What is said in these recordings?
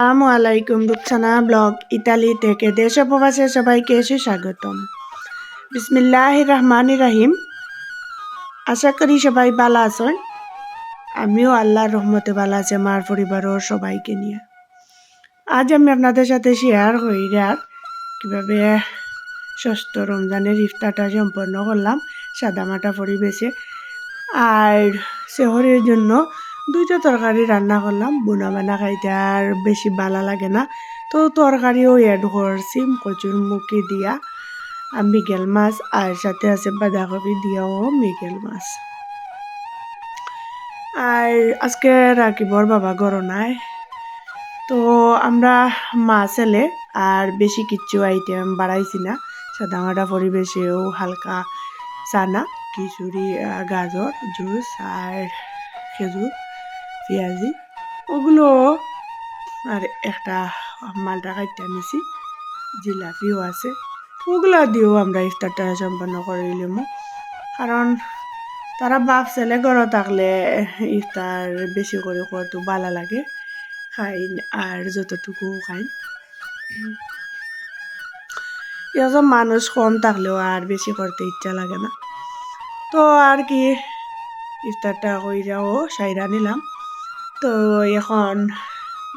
আসসালামু আলাইকুম Rukhsana blog Italy থেকে দেশ প্রবাসে সবাইকে এসে স্বাগতম বিসমিল্লাহ রহমান রাহিম। আশা করি সবাই ভালো আছেন। আমিও আল্লাহর রহমতে ভালো আছি, আমার পরিবারও সবাইকে নিয়ে। আজ আমি আপনাদের সাথে শেয়ার হই আর কীভাবে ষষ্ঠ রমজানের ইফতারটা সম্পন্ন করলাম, সাদামাটা পরিবেশে। আর শহরের জন্য দুইটা তরকারি রান্না করলাম বোনা বানা খাইতে আর বেশি বালা লাগে না। তো তরকারিও অ্যাড করছি, কচুর মুখি দিয়া। আর মিগেল মাছ, আর সাথে আছে বাঁধাকপি দিয়াও মিগেল মাছ। আর আজকে রাকিবর বাবা গরো নাই। তো আমরা মা, ছেলে আর বেশি কিচ্ছু আইটেম বাড়াইছি না। সাদামাটা পরিবেশেও হালকা চানা, খিচুড়ি গাজর, জুস আর খেজুর। পেঁয়াজি, ওগুলো আর একটা মালটা কাটতে নিছি জিলাপিও আছে, ওগুলো দিয়েও আমরা ইফতারটা সম্পন্ন করে কারণ তারা বাপ ছেলে ঘরে থাকলে ইফতার বেশি করে করতে ভালো লাগে, খাই আর যতটুকু খাই। এরকম মানুষ কম থাকলেও আর বেশি করতে ইচ্ছা লাগে না। তো আর কি, ইফতারটা কইরাও সাইরা নিলাম। তো এখন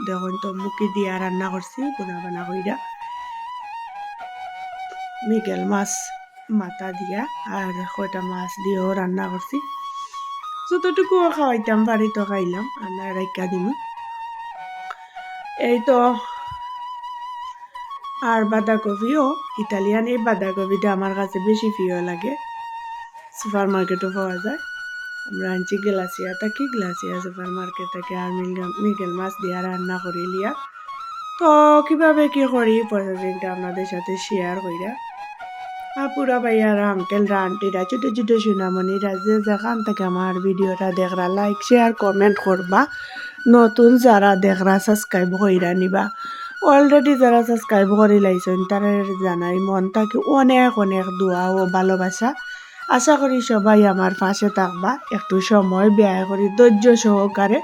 দেখুন তো মুখি দিয়া রান্না করছি, বোনা বানা কইরা। মিগেল মাছ মাথা দিয়া আর কয়টা মাছ দিয়েও রান্না করছি। যতটুকু খাওয়াইতাম পারি তো খাইলাম আর রাইকা দিমু। এই তো আর বাঁধাকপিও, ইতালিয়ান এই বাঁধাকপিটা আমার কাছে বেশি প্রিয় লাগে। সুপার মার্কেটও পাওয়া যায়। আনছি গ্লাসিয়া থাকি গ্লাসিয়া সুপার মার্কেট থেকে আর মিগেল মাছ দিয়ে রান্না করি লিয়া তো কীভাবে কি করি? প্রসেসিংটা আপনাদের সাথে শেয়ার কইরা। আপুরা ভাইয়ারা আঙ্কেলরা আন্টিরা ছোটো ছোটো সোনামণিরা, যে যেখান থেকে আমার ভিডিওটা দেখরা লাইক শেয়ার কমেন্ট করবা। নতুন যারা দেখরা সাবস্ক্রাইব কইরা নিবা। অলরেডি যারা সাবস্ক্রাইব করে লাইছেন তারা জানাই মন থেকে অনেক অনেক দোয়া ও ভালোবাসা। আশা করি সবাই আমার পাশে থাকবা। একটু সময় ব্যয় করি ধৈর্য সহকারে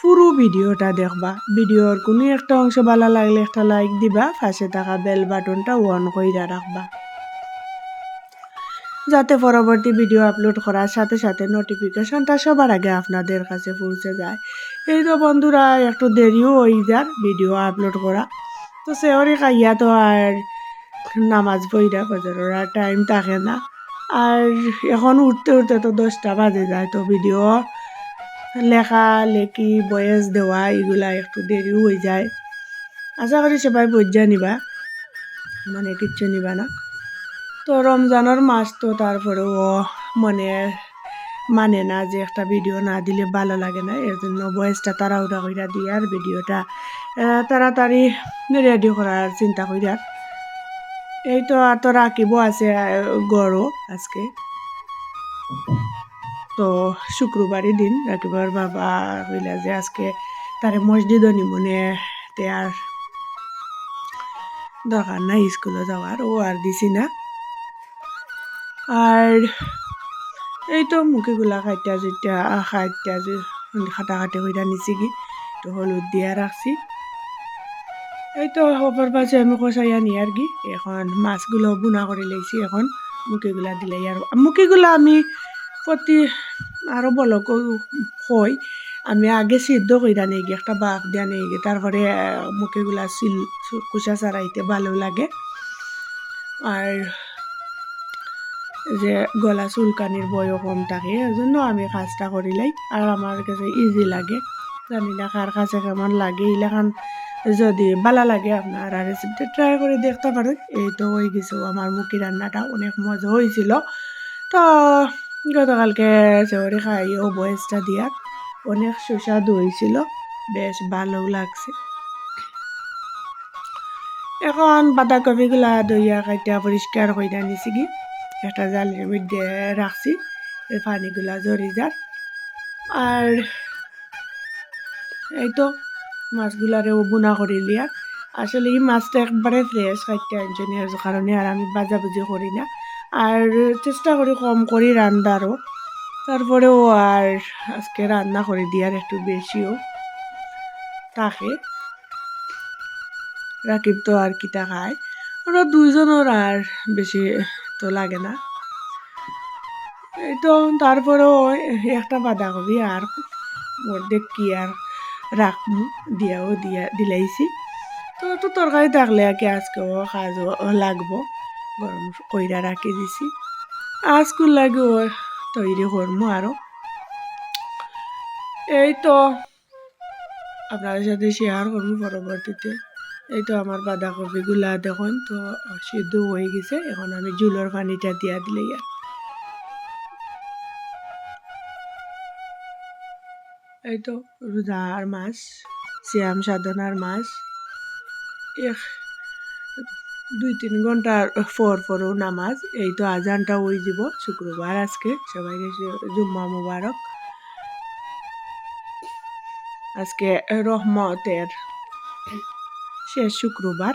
পুরো ভিডিওটা দেখবা। ভিডিওর কোনো একটা অংশ ভালো লাগলে একটা লাইক দিবা, পাশে থাকা বেল বাটনটা অন কইরা রাখবা। যাতে পরবর্তী ভিডিও আপলোড করার সাথে সাথে নোটিফিকেশনটা সবার আগে আপনাদের কাছে পৌঁছে যায়। এই তো বন্ধুরা, একটু দেরিও হয়ে যার ভিডিও আপলোড করা। তো সেহরি খাইয়া তো আর নামাজ পইরা ফজরের আর টাইম থাকে না। আর এখন উঠতে উঠতে তো দশটা বাজে যায় তো ভিডিও লেখা লেখি বয়েস দেওয়া, এগুলা একটু দেরিও হয়ে যায়। আশা করি সবাই বুঝা নিবা মানে কিচ্ছু নিবা না। তো রমজানের মাস তো তারপরেও মনে মানে না যে একটা ভিডিও না দিলে ভালো লাগে না, এর জন্য বয়েসটা তাড়াহুড়া কইরা দিয়ে আর ভিডিওটা তাড়াতাড়ি রেডি করার চিন্তা কইরা এই তো আর তো রাখিব আছে গড়ও আজকে। তো শুক্রবারই দিন রাকিবার বাবা কইলা যে আজকে তারে মসজিদও নিমনে তে আর দরকার নাই স্কুলে যাওয়ার, ও আর দিছি না। আর এই তো মুখিগুলা খাইটা যেটা খাইটা যে খাটা খাটে হইটা নিছি কি তো হলুদ দিয়া রাখছি। এই তো হবার পাশে আমি কষাইয়া নি আর কি? এখন মাছগুলো বুনা করে লাইছি এখন, মুখিগুলা দিলাই আর মুখিগুলা আমি প্রতি আরও বলো কই আমি আগে সিদ্ধ কইরা নেই গিয়ে একটা বাপ দিয়া নেই গিয়ে তারপরে মুখিগুলা সিল কুচা চারাইতে ভালো লাগে। আর যে গলা চুলকানির বয়ও কম থাকে, এই আমি কাজটা করিলাই আর আমার কাছে ইজি লাগে। জানি না কার কাছে কেমন লাগে ইলাখান যদি ভালো লাগে আপনার রেসিপিটা ট্রাই করে দেখতে পারেন। এই তো হয়ে গেছে আমার মুখি রান্নাটা, অনেক মজা হয়েছিল। তো গতকালকে চৌরি খাইও বয়েসটা দিয়া অনেক সুস্বাদু হয়েছিল, বেশ ভালো লাগছে। এখন বাঁধাকপিগুলা দইয়া কাইটা পরিষ্কার করে নিছি কি, একটা জালের মধ্যে রাখছি, এই পানিগুলা জড়ি যার আর এই তো মাছগুলারেও বুনা করে লিয়া। আসলে এই মাছটা একবারে ফ্রেশ খাইতে আনছনি আর কারণে আর আমি বাজাবুজি করি না। আর চেষ্টা করি কম করি রান্নারও। তারপরেও আর আজকে রান্না করে দিয়ার একটু বেশিও থাকে। রাকিব তো আর কিটা খায়। ওরা দুইজনের আর বেশি তো লাগে না। এই তো, তারপরেও একটা বাঁধাকপি আর অর্ধেক কি আর রাখমু দিয়াও দিয়া, দিলাইছি। তো তো তরকারি থাকলে আর কি আজকেও কাজ লাগবো। গরম কইরা রাখি দিছি। আজকুর লাগে ও তৈরি করমু আরও এই তো আপনাদের সাথে শেয়ার করব পরবর্তীতে এই তো আমার বাঁধাকপিগুলা দেখুন, তো সিদ্ধ হয়ে গেছে। এখন আমি জুলোর পানিটা দিয়া দিলে আর এই তো রোজার মাছ শ্যাম সাধনার এক দুই তিন ঘণ্টার পর পরও নামাজ, এই তো আজানটা ওই দিব, শুক্রবার আজকে। সবাইকে জুম্মা মুবারক। আজকে রহমতের শেষ শুক্রবার।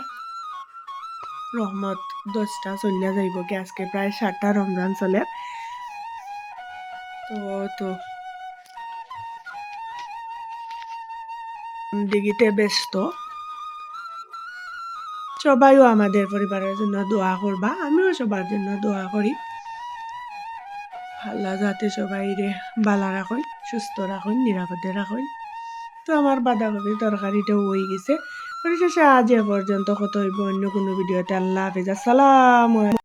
রহমত দশটা চলিয়া যাইব কি? আজকে প্রায় সাতটা রমজান চলে। তো তো দিঘিতে ব্যস্ত। সবাইও আমাদের পরিবারের জন্য দোয়া করবা, আমিও সবার জন্য দোয়া করি। আল্লাহ যাতে সবাই রে বালা রাখুন, সুস্থ রাখুন, নিরাপদে রাখুন। তো আমার বাঁধাকপির তরকারিটাও হয়ে গেছে। পরিশেষে আজ এ পর্যন্ত, কত অন্য কোনো ভিডিওতে আল্লাহ হাফিজ। আসসালাম